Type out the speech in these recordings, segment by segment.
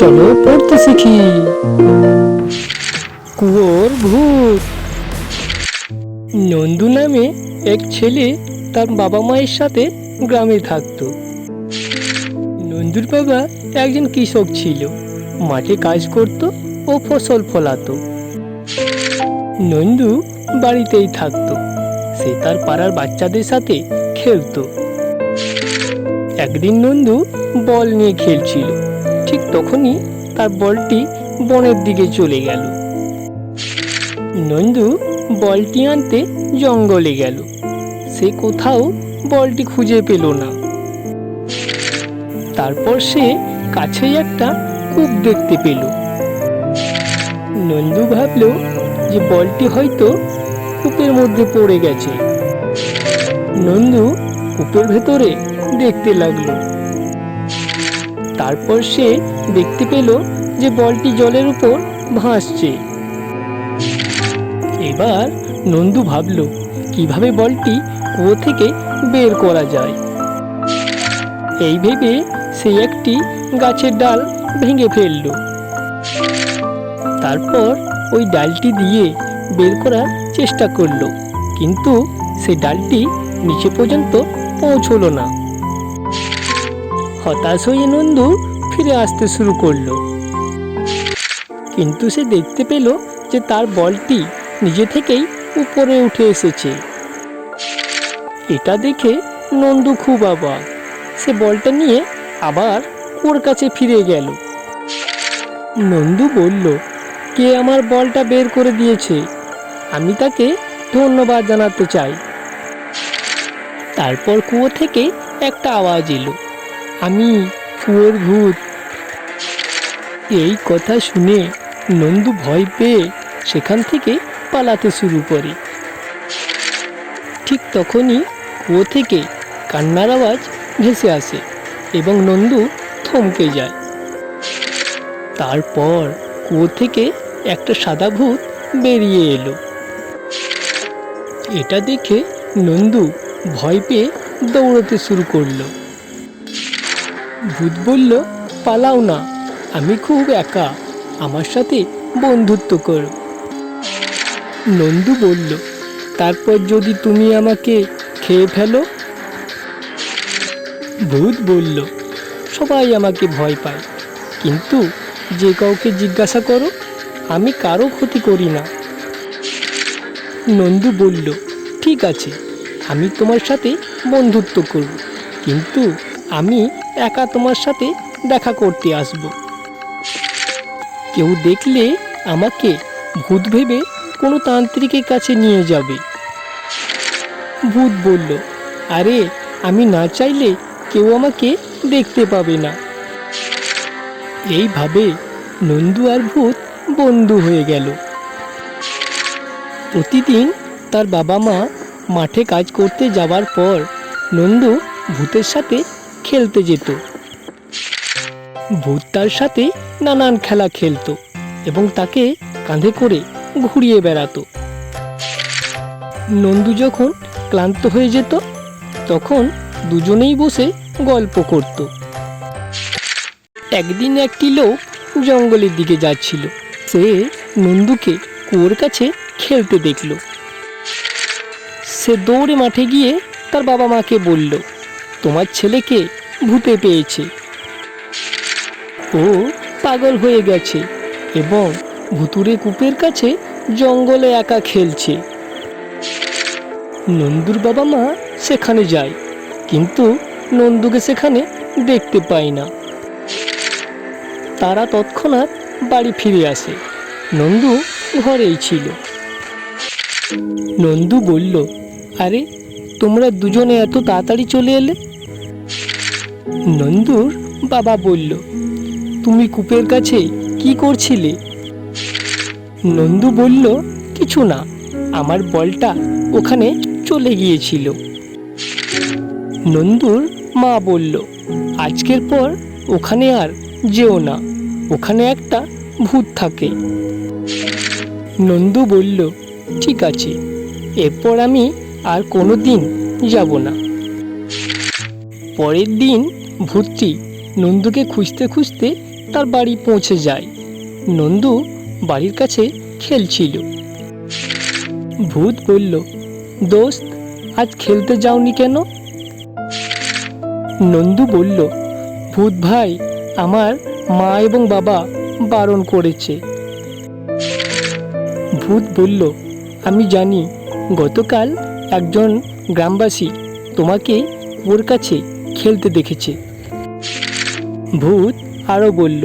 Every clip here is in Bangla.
চলো পড়তে শিখি কুয়োর ভূত। নন্দু নামে এক ছেলে তার বাবা মায়ের সাথে গ্রামে থাকতো। নন্দুর বাবা একজন কৃষক ছিল। মাঠে কাজ করত ও ফসল ফলাতো। নন্দু বাড়িতেই থাকতো। সে তার পাড়ার বাচ্চাদের সাথে খেলতো। একদিন নন্দু বল নিয়ে খেলছিল। তখনই তার বলটি বনের দিকে চলে গেল। নন্দু বলটি আনতে জঙ্গলে গেল। সে কোথাও বলটি খুঁজে পেল না। তারপর সে কাছেই একটা কূপ দেখতে পেল। নন্দু ভাবল যে বলটি হয়তো কূপের মধ্যে পড়ে গেছে। নন্দু কূপের ভেতরে দেখতে লাগল। তারপর সে দেখতে পেল যে বলটি জলের উপর ভাসছে। এবার নন্দু ভাবলো, কীভাবে বলটি কুয়ো থেকে বের করা যায়? এই ভেবে সে একটি গাছের ডাল ভেঙে ফেলল। তারপর ওই ডালটি দিয়ে বের করার চেষ্টা করল, কিন্তু সে ডালটি নিচে পর্যন্ত পৌঁছলো না। হতাশ হয়ে নন্দু ফিরে আসতে শুরু করল। কিন্তু সে দেখতে পেল যে তার বলটি নিজে থেকেই উপরে উঠে এসেছে। এটা দেখে নন্দু খুব অবাক। সে বলটা নিয়ে আবার ওর কাছে ফিরে গেল। নন্দু বলল, কে আমার বলটা বের করে দিয়েছে? আমি তাকে ধন্যবাদ জানাতে চাই। তারপর কুয়ো থেকে একটা আওয়াজ এলো। আমি কুয়োর ভূত। এই কথা শুনে নন্দু ভয় পেয়ে সেখান থেকে পালাতে শুরু করে। ঠিক তখনই কুয়ো থেকে কান্নার আওয়াজ ভেসে আসে এবং নন্দু থমকে যায়। তারপর কুয়ো থেকে একটা সাদা ভূত বেরিয়ে এলো। এটা দেখে নন্দু ভয় পেয়ে দৌড়তে শুরু করল। ভূত বলল, পালাও না, আমি খুব একা, আমার সাথে বন্ধুত্ব করো। নন্দু বলল, তারপর যদি তুমি আমাকে খেয়ে ফেলো? ভূত বলল, সবাই আমাকে ভয় পায়, কিন্তু যে কাউকে জিজ্ঞাসা করো, আমি কারও ক্ষতি করি না। নন্দু বলল, ঠিক আছে, আমি তোমার সাথে বন্ধুত্ব করব, কিন্তু আমি একা তোমার সাথে দেখা করতে আসব। কেউ দেখলে আমাকে ভূত ভেবে কোনো তান্ত্রিকের কাছে নিয়ে যাবে। ভূত বলল, আরে, আমি না চাইলে কেউ আমাকে দেখতে পাবে না। এইভাবে নন্দু আর ভূত বন্ধু হয়ে গেল। প্রতিদিন তার বাবা মা মাঠে কাজ করতে যাওয়ার পর নন্দু ভূতের সাথে খেলতে যেত। ভূত তার সাথে নানান খেলা খেলতো এবং তাকে কাঁধে করে ঘুরিয়ে বেড়াতো। নন্দু যখন ক্লান্ত হয়ে যেত, তখন দুজনেই বসে গল্প করত। একদিন একটি লোক জঙ্গলের দিকে যাচ্ছিল। সে নন্দুকে কুয়োর কাছে খেলতে দেখল। সে দৌড়ে মাঠে গিয়ে তার বাবা মাকে বলল তোমার ছেলেকে ভূতে পেয়েছে। ও পাগল হয়ে গেছে এবং ভুতুরে কূপের কাছে জঙ্গলে একা খেলছে। নন্দুর বাবা মা সেখানে যায়, কিন্তু নন্দুকে সেখানে দেখতে পায় না। তারা তৎক্ষণাৎ বাড়ি ফিরে আসে। নন্দু ঘরেই ছিল। নন্দু বলল, আরে, তোমরা দুজনে এত তাড়াতাড়ি চলে এলে? নন্দুর বাবা বলল, তুমি কূপের কাছে কি করছিলে? নন্দু বলল, কিছু না, আমার বলটা ওখানে চলে গিয়েছিল। নন্দুর মা বলল, আজকের পর ওখানে আর যেও না, ওখানে একটা ভূত থাকে। নন্দু বলল, ঠিক আছে, এরপর আমি আর কোনো দিন যাব না। পরের দিন ভূতটি নন্দুকে খুঁজতে খুঁজতে তার বাড়ি পৌঁছে যায়। নন্দু বাড়ির কাছে খেলছিল। ভূত বলল, দোস্ত, আজ খেলতে যাওনি কেন? নন্দু বলল, ভূত ভাই, আমার মা এবং বাবা বারণ করেছে। ভূত বলল, আমি জানি, গতকাল একজন গ্রামবাসী তোমাকে ওর কাছে খেলতে দেখেছে। ভূত আরও বলল,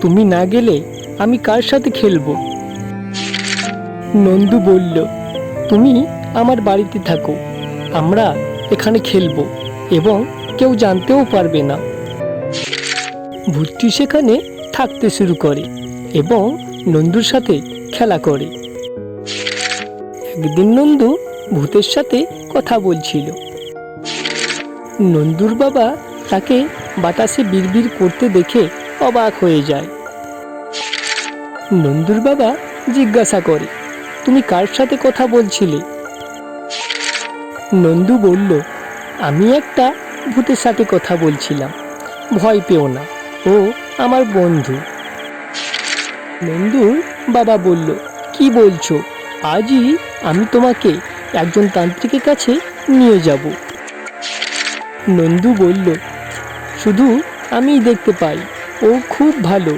তুমি না গেলে আমি কার সাথে খেলব? নন্দু বলল, তুমি আমার বাড়িতে থাকো, আমরা এখানে খেলব এবং কেউ জানতেও পারবে না। ভূতটি সেখানে থাকতে শুরু করে এবং নন্দুর সাথে খেলা করে। একদিন নন্দু ভূতের সাথে কথা বলছিল। নন্দুর বাবা তাকে বাতাসে বিড়বিড় করতে দেখে অবাক হয়ে যায়। নন্দুর বাবা জিজ্ঞাসা করে, তুমি কার সাথে কথা বলছিলে? নন্দু বলল, আমি একটা ভূতের সাথে কথা বলছিলাম। ভয় পেও না, ও আমার বন্ধু। নন্দুর বাবা বলল, কি বলছো? আজই আমি তোমাকে একজন তান্ত্রিকের কাছে নিয়ে যাব। নন্দু বলল শুধু আমি দেখতে পাই। ও খুব ভালো।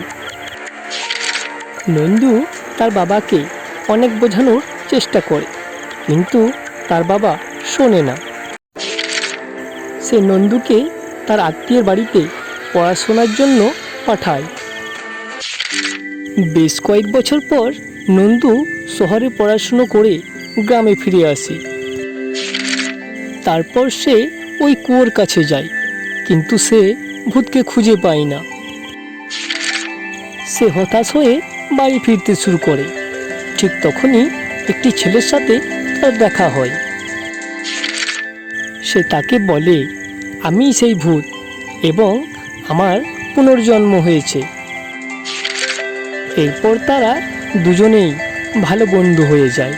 নন্দু তার বাবাকে অনেক বোঝানোর চেষ্টা করে, কিন্তু তার বাবা শোনে না। সে নন্দুকে তার আত্মীয়ের বাড়িতে পড়াশোনার জন্য পাঠায়। বেশ কয়েক বছর পর নন্দু শহরে পড়াশুনো করে গ্রামে ফিরে আসে। তারপর সে ওই কুয়োর কাছে যায়। কিন্তু সে ভূতকে খুঁজে পায় না। সে হতাশ হয়ে বাড়ি ফিরতে শুরু করে। ঠিক তখনই একটি ছেলের সাথে তার দেখা হয়। সে তাকে বলে, আমি সেই ভূত এবং আমার পুনর্জন্ম হয়েছে। এরপর তারা দুজনেই ভালো বন্ধু হয়ে যায়।